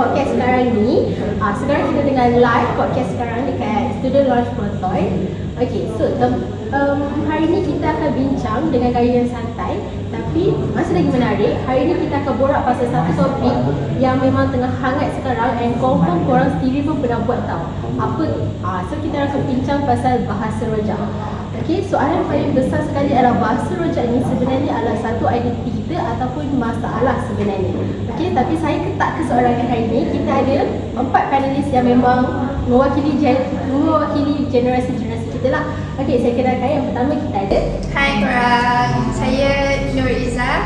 podcast sekarang ni. Uh, Sekarang kita tengah live podcast sekarang dekat Student Launch Protoy Okay, so um, um, hari ni kita akan bincang dengan gaya yang santai Tapi masih lagi menarik Hari ni kita akan borak pasal satu topik Yang memang tengah hangat sekarang And confirm korang sendiri pun pernah buat tau. Apa? Uh, so kita akan bincang pasal bahasa rojak Okey, soalan paling besar sekali adalah bahasa rojak ni sebenarnya adalah satu identiti kita ataupun masalah sebenarnya. Okey, tapi saya ketak ke soalan hari ini. Kita ada empat panelis yang memang mewakili gen- mewakili generasi-generasi kita lah. Okey, saya kenalkan yang pertama kita ada Hai korang, saya Nur Izzah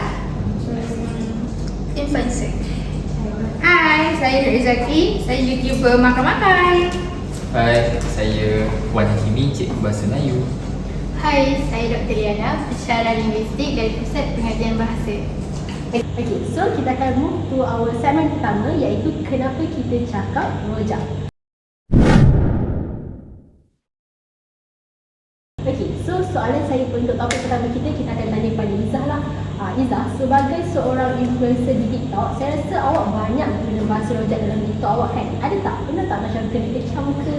hmm, Influencer Hai, saya Nur Izzaki Saya YouTuber makan-makan Hai, saya Wan Hakimi, cikgu bahasa Melayu. Hai, saya Dr. Liana Pensyarah Linguistik dari Pusat Pengajian Bahasa Okay, so kita akan move to our segmen pertama iaitu kenapa kita cakap rojak. Okay, so soalan saya pun untuk topik pertama kita, kita akan tanya pada Izzah lah. Uh, Izzah, sebagai seorang influencer di TikTok, saya rasa awak banyak guna bahasa rojak dalam TikTok awak kan? Ada tak? Pernah tak macam kena kecam ke?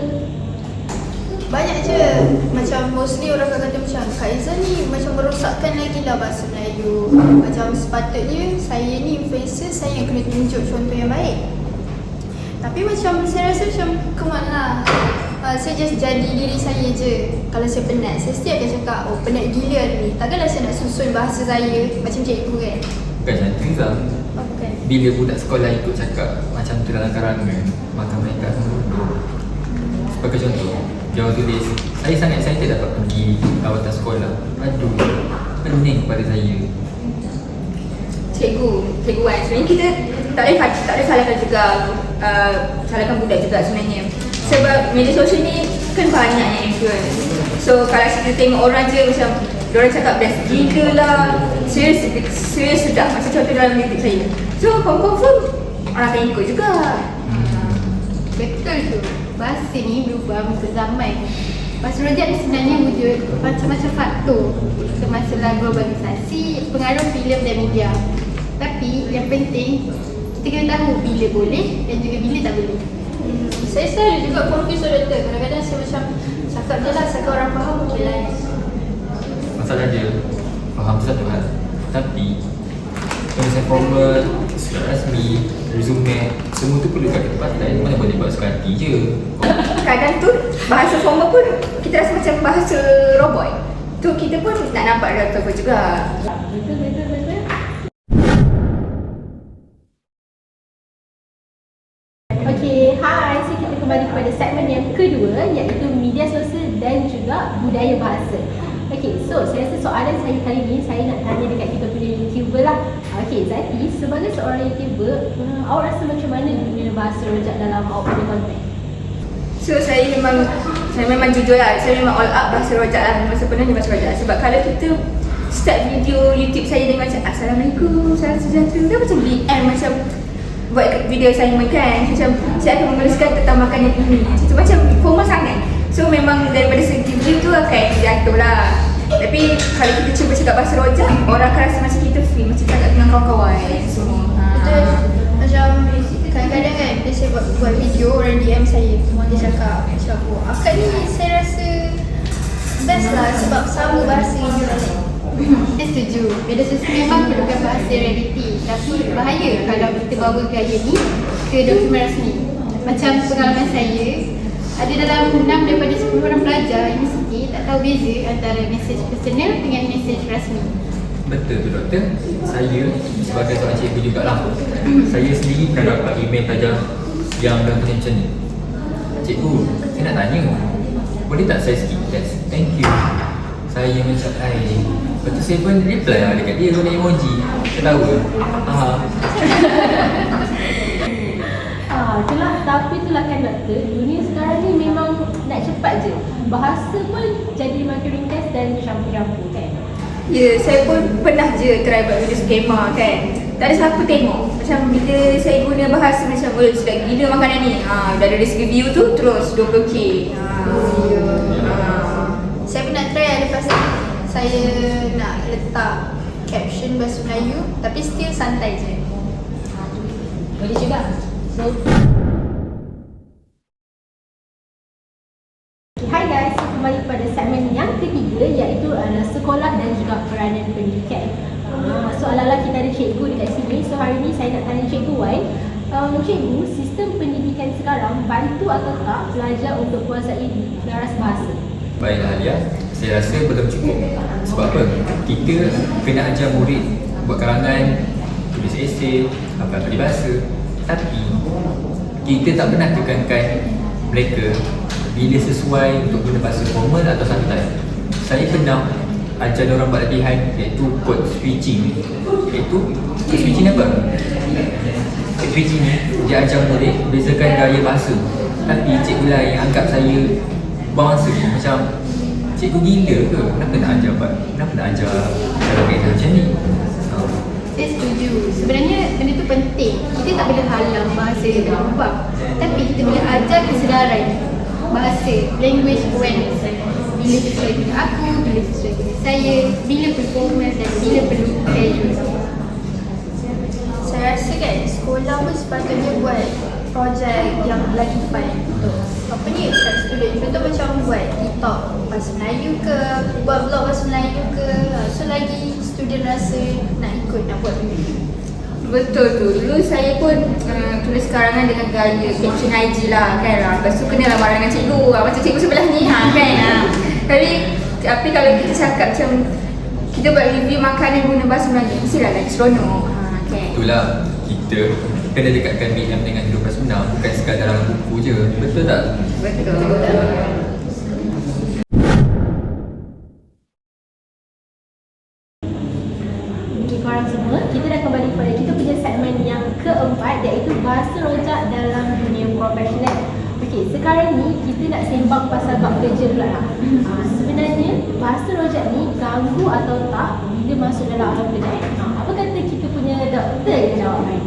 Banyak je. Macam mostly orang akan kata macam Kak Izzah ni macam merosakkan lagi lah bahasa Melayu. Macam sepatutnya saya ni influencer Saya yang kena tunjuk contoh yang baik. Tapi macam saya rasa macam Come on lah. Uh, Saya just jadi diri saya je. Kalau saya penat Saya still akan cakap Oh penat gila ni. Takkanlah saya nak susun bahasa saya Macam cikgu kan. Bukan macam tu. Oh bukan. Bila budak sekolah ikut cakap macam tu dalam karangan, maka mereka akan bodoh. Sebagai contoh, orang tulis, saya sangat excited dapat pergi lawatan sekolah. Aduh, pening kepada saya. cikgu, cikgu kan sebenarnya kita tak boleh tak boleh salahkan juga uh, salahkan budak juga sebenarnya. Sebab media sosial ni kan banyak yang influence. So kalau kita tengok orang je macam orang cakap best gila lah. Serius serius sedap macam contoh dalam YouTube saya. So confirm orang akan ikut juga. Betul tu. Bahasa ni berubah mengikut zaman. Bahasa rojak ni sebenarnya wujud macam-macam faktor. Termasuklah globalisasi, pengaruh filem dan media. Tapi yang penting kita kena tahu bila boleh dan juga bila tak boleh. Hmm, saya selalu juga confuse doktor kadang-kadang saya macam cakap je lah sampai orang faham okey lah Masalah dia, faham tu satu hal. Tapi, tulisan formal, surat rasmi, resume, semua tu perlu kat ketepatan. Mana boleh buat suka hati je. kadang tu bahasa formal pun kita rasa macam bahasa robot tu kita pun nak nampak doktor pun juga Betul, betul, betul. Okay, hai. So kita kembali kepada segmen yang kedua iaitu media sosial dan juga budaya bahasa. Okay, so saya rasa soalan saya kali ni saya nak tanya dekat kita punya YouTuber lah. Okay, Zati, sebagai seorang YouTuber, uh, awak rasa macam mana guna bahasa rojak dalam awak punya konten? so saya memang saya memang jujur lah. Saya memang all out bahasa rojak lah. Memang sepenuhnya bahasa rojak sebab kalau kita start video YouTube saya dengan macam Assalamualaikum, salam sejahtera. Dia macam BM macam buat video assignment kan. Macam saya akan menuliskan tentang makanan ini. Macam, macam formal sangat. So memang daripada segi view tu akan jatuh lah tapi kalau kita cuba cakap bahasa rojak orang akan rasa macam kita free macam cakap dengan kawan-kawan semua. Betul. Macam kadang-kadang kan Bila saya buat, buat video Orang DM saya Dia cakap Macam oh, Akak ni saya rasa Best lah Sebab sama bahasa dia Saya setuju Media sosial memang perlukan bahasa reality Tapi bahaya Kalau kita bawa gaya ni Ke dokumen rasmi Macam pengalaman saya ada dalam 6 daripada 10 orang pelajar universiti tak tahu beza antara mesej personal dengan mesej rasmi. Betul tu doktor. Saya sebagai seorang cikgu jugalah. saya sendiri pernah dapat email pelajar yang dah macam macam ni. Cikgu, saya nak tanya. Boleh tak saya skip test? Thank you. Saya macam ai. Lepas tu saya pun reply lah dekat dia guna emoji. Ketawa. Ah. Ah, itulah tapi itulah kan doktor, dunia sekarang ni memang nak cepat je. Bahasa pun jadi makin ringkas dan campur-campur kan. Ya, saya pun pernah je try buat video skema kan Tak ada siapa tengok Macam bila saya guna bahasa macam Oh sedap gila makanan ni ha, Dah dari segi view tu terus 20k ha. ha. Saya pernah try lah lepas ni Saya nak letak caption bahasa Melayu Tapi still santai je Boleh juga. Okay, Hai guys, kembali pada segmen yang ketiga iaitu adalah sekolah dan juga peranan pendidikan. Uh, so ala-ala kita ada cikgu dekat sini. So hari ni saya nak tanya cikgu Wan. Um, cikgu, sistem pendidikan sekarang bantu atau tak pelajar untuk kuasai laras bahasa? Baiklah Alia, saya rasa belum cukup Sebab apa? Kita kena ajar murid buat karangan, tulis esei, apa-apa bahasa Tapi kita tak pernah tekankan mereka bila sesuai untuk guna bahasa formal atau santai Saya pernah ajar orang buat latihan iaitu code switching Iaitu code switching apa? Code switching ni dia ajar murid bezakan gaya bahasa Tapi cikgu lain yang anggap saya buang masa macam cikgu gila ke? Kenapa nak ajar buat? Kenapa nak ajar cara kereta macam ni? Ha. Saya setuju. Sebenarnya benda tu penting. Kita tak boleh halang bahasa yang berubah. Tapi kita boleh ajar kesedaran bahasa, language awareness. Bila sesuai dengan aku, bila sesuai dengan saya, bila perlu formal dan bila perlu casual. Saya rasa kan sekolah pun sepatutnya buat projek yang lagi fun untuk apa ni kat student contoh macam buat TikTok bahasa Melayu ke buat vlog bahasa Melayu ke student rasa nak ikut nak buat benda tu. Betul tu. Dulu saya pun uh, tulis karangan dengan gaya caption IG lah kan. lah. Lepas tu kena lah marah dengan cikgu. Ah, Macam cikgu sebelah ni ha, kan. Ha. Tapi tapi kalau kita cakap macam kita buat review makanan guna bahasa Melayu mestilah lagi seronok. Ha, kan. Itulah kita kena dekatkan BM dengan hidup sebenar bukan sekadar dalam buku je. Betul tak? Betul. Okey korang semua, kita dah kembali pada kita punya segmen yang keempat iaitu bahasa rojak dalam dunia profesional. Okey, sekarang ni kita nak sembang pasal bab kerja pula lah. Ha, sebenarnya bahasa rojak ni ganggu atau tak bila masuk dalam alam kerjaan? Ha, apa kata kita punya doktor yang jawab ni?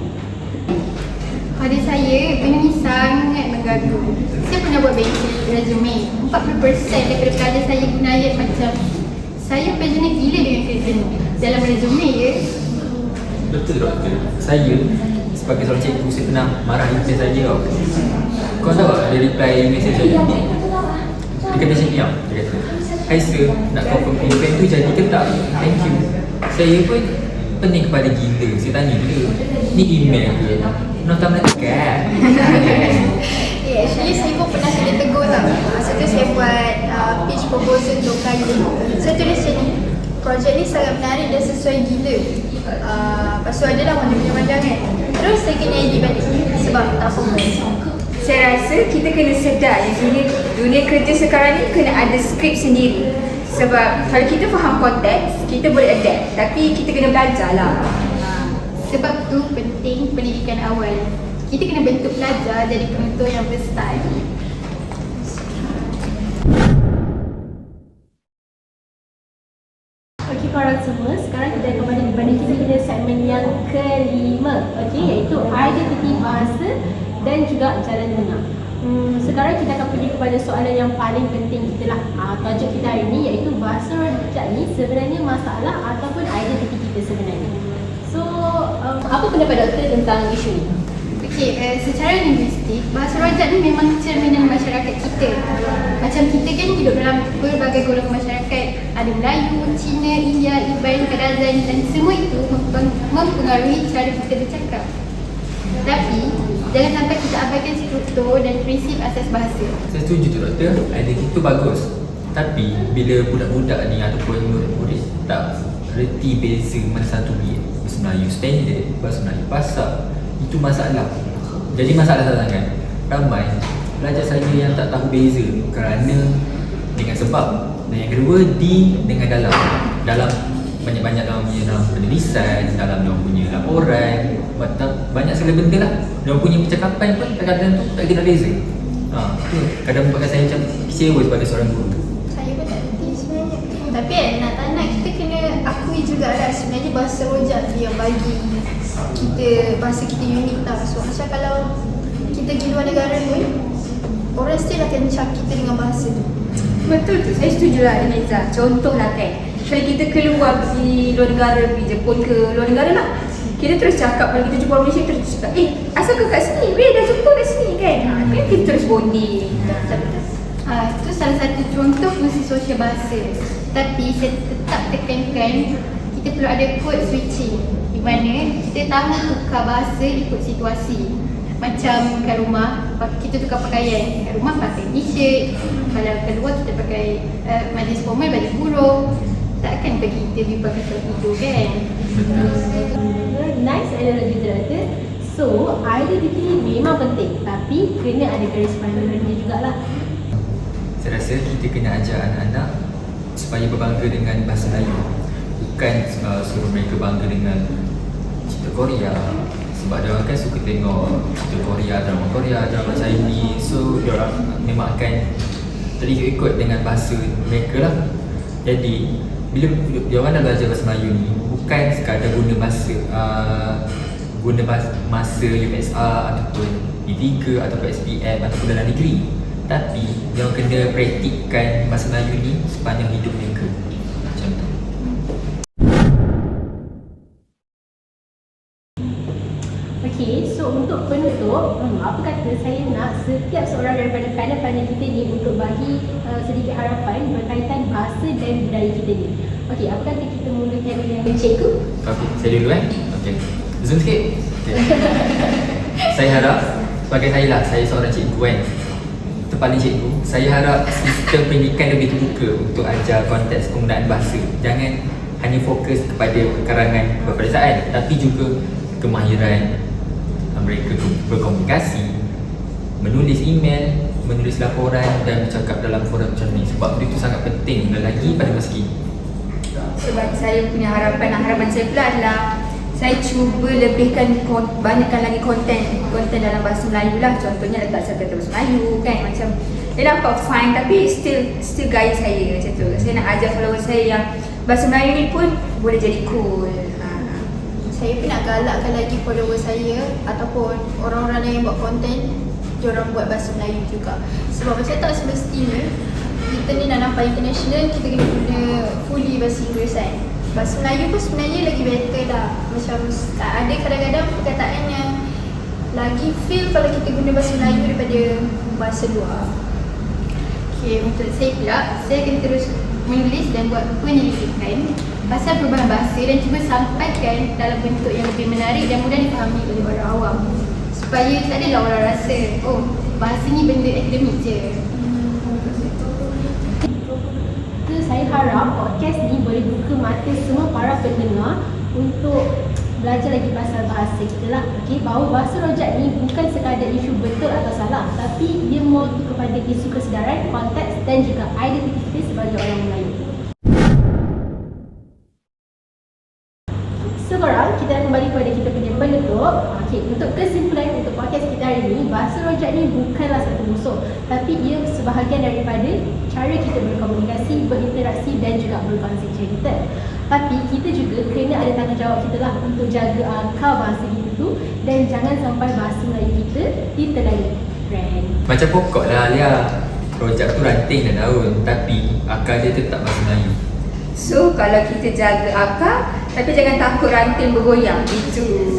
Pada saya, benda ni sangat mengganggu. Saya pernah buat banking resume. 40% daripada pelajar saya guna ayat macam saya passionate gila dengan kerja ni. Dalam resume ya. Betul doktor. Saya sebagai seorang cikgu saya pernah marah intern saya tau. Kau tahu tak dia reply message saya? Dia kata macam ni tau. Dia kata, Hai sir, nak confirm intern tu jadi ke tak? Thank you. Saya pun pening kepada gila. Saya tanya dia, ni email ke? Nota melekat. Eh, actually saya pun pernah kena tegur tau. Masa tu saya buat uh, pitch proposal untuk klien. Saya tulis macam ni. Projek ni sangat menarik dan sesuai gila. Uh, lepas tu adalah panjang-panjang kan. Terus saya kena edit balik sebab tak fokus. Saya rasa kita kena sedar yang dunia, dunia kerja sekarang ni kena ada skrip sendiri. Sebab kalau kita faham konteks, kita boleh adapt. Tapi kita kena belajar lah. Sebab tu penting pendidikan awal. Kita kena bentuk pelajar jadi penutur yang versatile. Okey, iaitu identiti bahasa dan juga jalan tengah hmm, Sekarang kita akan pergi kepada soalan yang paling penting kita lah ha, Tajuk kita hari ni iaitu bahasa rojak ni sebenarnya masalah ataupun identiti kita sebenarnya So, um, apa pendapat doktor tentang isu ni? Okey, uh, secara linguistik, bahasa rojak ni memang cerminan masyarakat kita. Macam kita kan hidup dalam berbagai golongan masyarakat. Ada Melayu, Cina, India, Iban, Kadazan dan semua itu mempengaruhi cara kita bercakap. Tapi, jangan sampai kita abaikan struktur dan prinsip asas bahasa. Saya setuju tu doktor, identiti tu bagus. Tapi bila budak-budak ni ataupun murid-murid tak reti beza mana satu ni bahasa Melayu standard, bahasa Melayu pasar, itu masalah. Jadi masalah sangat. Ramai pelajar saya yang tak tahu beza kerana dengan sebab dan yang kedua di dengan dalam dalam banyak-banyak dalam punya dalam penulisan, dalam dia punya laporan, banyak, banyak segala benda lah. Dia punya percakapan pun kadang-kadang tu tak kena beza. Ha, tu kadang buatkan saya macam kecewa sebagai seorang guru. Saya pun tak reti sebenarnya. Tapi kan, nak tak nak kita kena akui jugalah sebenarnya bahasa rojak tu yang bagi kita, bahasa kita unik tau. So macam kalau kita pergi luar negara pun, orang still akan cap kita dengan bahasa tu. Betul tu, saya setuju lah dengan Izzah. Contoh lah kan, kalau kita keluar pergi luar negara, pergi Jepun ke luar negara lah. kita terus cakap kalau kita jumpa orang Malaysia terus cakap eh asal kau kat sini weh dah jumpa kat sini kan ha, kan kita terus bonding ha. Ah, itu salah satu contoh fungsi sosial bahasa. Tapi saya tetap tekankan kita perlu ada code switching di mana kita tahu tukar bahasa ikut situasi. Macam kat rumah kita tukar pakaian. Kat rumah pakai t-shirt. Kalau keluar kita pakai uh, majlis formal baju kurung. Takkan pergi interview pakai tidur kan? Nice analogy doktor. So, identity ni memang penting tapi kena ada garis pandangan dia jugalah. Saya rasa kita kena ajar anak-anak supaya berbangga dengan bahasa Melayu. Bukan uh, suruh mereka bangga dengan cerita Korea. Sebab dia orang kan suka tengok cerita Korea, drama Korea, drama Chinese. So, dia orang memang akan terikut dengan bahasa mereka lah. Jadi, bila orang dah belajar bahasa Melayu ni, bukan sekadar guna bahasa uh, guna bahasa, masa USR ataupun D3 ataupun SPM ataupun dalam negeri. Tapi dia orang kena praktikkan bahasa Melayu ni sepanjang hidup mereka. Macam tu. Okay, so untuk penutup, hmm, apa kata saya nak setiap seorang daripada panel-panel kita ni untuk bagi uh, sedikit harapan ni. Okay, apa kata kita mulakan dengan cikgu? Okay, saya dulu eh Okay Zoom sikit okay. Saya harap Sebagai saya lah, saya seorang cikgu kan Terpaling cikgu Saya harap sistem pendidikan lebih terbuka Untuk ajar konteks penggunaan bahasa Jangan hanya fokus kepada karangan perperiksaan Tapi juga kemahiran mereka berkomunikasi Menulis email, menulis laporan dan bercakap dalam forum macam ni. Sebab itu sangat penting dan lagi pada masa kini. Sebab saya punya harapan harapan saya pula adalah saya cuba lebihkan banyakkan lagi konten konten dalam bahasa Melayu lah. Contohnya letak subtitle bahasa Melayu kan macam dia nampak fine tapi still still gaya saya macam tu. Saya nak ajar follower saya yang bahasa Melayu ni pun boleh jadi cool. Ha. Saya pun nak galakkan lagi follower saya ataupun orang-orang lain yang buat konten diorang buat bahasa Melayu juga. Sebab macam tak semestinya kita ni nak nampak international kita kena guna fully bahasa Inggeris kan. Bahasa Melayu pun sebenarnya lagi better lah. Macam ada kadang-kadang perkataan yang lagi feel kalau kita guna bahasa Melayu daripada bahasa luar. Okay, untuk saya pula, saya akan terus menulis dan buat penyelidikan pasal perubahan bahasa dan cuba sampaikan dalam bentuk yang lebih menarik dan mudah dipahami oleh orang awam. Supaya tak adalah orang rasa, oh bahasa ni benda akademik je. Saya harap podcast ni boleh buka mata semua para pendengar untuk belajar lagi pasal bahasa kita lah. Okay, bahawa bahasa rojak ni bukan sekadar isu betul atau salah tapi dia more kepada isu kesedaran, konteks dan juga identiti sebagai orang Melayu. Sekarang kita dah kembali kepada kita punya penutup. Okey, untuk kesimpulan untuk podcast kita hari ini, bahasa rojak ni bukanlah satu musuh, tapi ia sebahagian daripada cara kita berkomunikasi, berinteraksi dan juga berkongsi cerita. Tapi kita juga kena ada tanggungjawab kita lah untuk jaga akar bahasa kita tu dan jangan sampai bahasa Melayu kita ditelan brand. Macam pokok lah Alia. Rojak tu ranting dan daun Tapi akar dia tetap bahasa Melayu. So kalau kita jaga akar tapi jangan takut ranting bergoyang. Itu.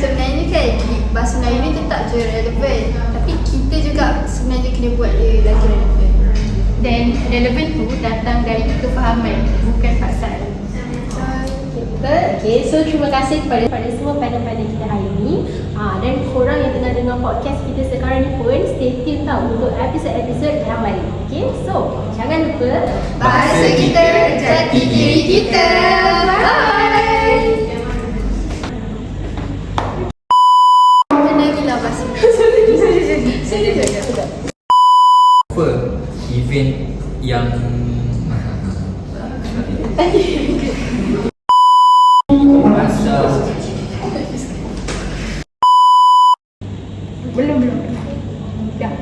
Sebenarnya kan bahasa Melayu ni tetap je relevan juga sebenarnya kena buat dia lagi relevan Dan relevan tu datang dari kefahaman, bukan paksaan. Okay, so terima kasih kepada, kepada semua panel-panel kita hari ini. Ha, dan korang yang tengah dengar podcast kita sekarang ni pun stay tune tau untuk episod-episod yang lain. Okay, so jangan lupa Bahasa kita, jati diri kita Bye belum belum. Dah,